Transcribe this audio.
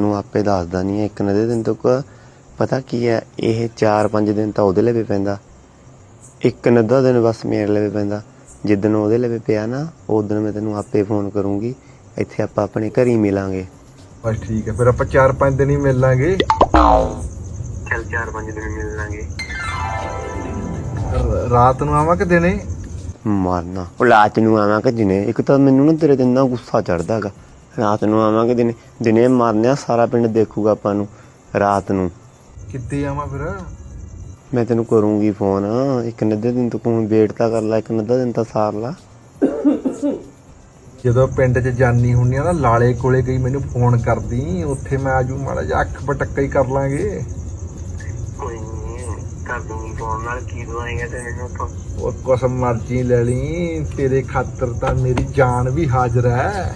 ਨੂੰ ਆਪੇ ਦੱਸਦਾ ਨਹੀਂ ਹੈ। ਇੱਕ ਨਦੇ ਦਿਨ ਤੱਕ ਪਤਾ ਕੀ ਹੈ ਇਹ 4-5 ਦਿਨ ਤਾਂ ਉਹਦੇ ਲਈ ਵੀ ਪੈਂਦਾ। ਇੱਕ ਨੱਦਾ ਦਿਨ ਬਸ ਮੇਰੇ ਲਈ ਵੀ ਪੈਂਦਾ। ਜਿੱਦਣ ਉਹਦੇ ਲਈ ਵੀ ਪਿਆ ਨਾ ਉਦੋਂ ਮੈਂ ਤੈਨੂੰ ਆਪੇ ਫੋਨ ਕਰੂੰਗੀ। ਇੱਥੇ ਆਪਾਂ ਆਪਣੇ ਘਰ ਹੀ ਮਿਲਾਂਗੇ। ਬਸ ਠੀਕ ਹੈ ਫਿਰ ਆਪਾਂ 4-5 ਦਿਨ ਹੀ ਮਿਲ ਲਾਂਗੇ ਚੱਲ 4-5 ਦਿਨ ਮਿਲ ਲਾਂਗੇ ਰਾਤ ਨੂੰ ਆਵਾਂ ਕਿ ਦਿਨੇ? ਮਾਰਨਾ। ਉਹ ਰਾਤ ਨੂੰ ਆਵਾਂ ਕਿ ਦਿਨੇ? ਇੱਕ ਤਾਂ ਮੈਨੂੰ ਨਾ ਤੇਰੇ ਤੇ ਇੰਨਾ ਗੁੱਸਾ ਚੜਦਾ ਹੈਗਾ ਰਾਤ ਨੂੰ ਆਵਾਂ ਕਿ ਦਿਨੇ ਦਿਨੇ ਮਾਰਨਿਆ ਸਾਰਾ ਪਿੰਡ ਦੇਖੂਗਾ ਆਪਾਂ ਨੂੰ ਰਾਤ ਨੂੰ। ਕਿੱਥੇ ਆਵਾਂ ਫਿਰ? ਮੈਂ ਤੈਨੂੰ ਕਰੂੰਗੀ ਫੋਨ। ਇੱਕ ਨੱਦੇ ਦਿਨ ਤੱਕ ਹੁਣ ਵੇਟ ਤਾਂ ਕਰ ਲੈ ਇੱਕ ਨੱਦਾ ਦਿਨ ਤਾਂ ਸਾਰ ਲਾ। ਜਦੋਂ ਪਿੰਡ 'ਚ ਜਾਨੀ ਹੁੰਨੀ ਆ ਨਾ ਲਾਲੇ ਕੋਲੇ ਗਈ ਮੈਨੂੰ ਫੋਨ ਕਰਦੀ ਉੱਥੇ ਮੈਂ ਆਜੂ ਮਾੜਾ ਜਿਹਾ ਅੱਖ ਪਟੱਕਾ ਹੀ ਕਰ ਲਾਂਗੇ। ਕੋਈ ਨਹੀਂ ਕਰ ਦੂੰਗੀ ਫੋਨ ਨਾਲ ਕੀ ਦਵਾਏਗਾ ਤੇ ਮੈਨੂੰ ਤੋਂ ਉਹ ਕੁਛ ਮਰਜ਼ੀ ਲੈ ਲਈ ਤੇਰੇ ਖਾਤਰ ਤਾਂ ਮੇਰੀ ਜਾਨ ਵੀ ਹਾਜ਼ਰ ਹੈ।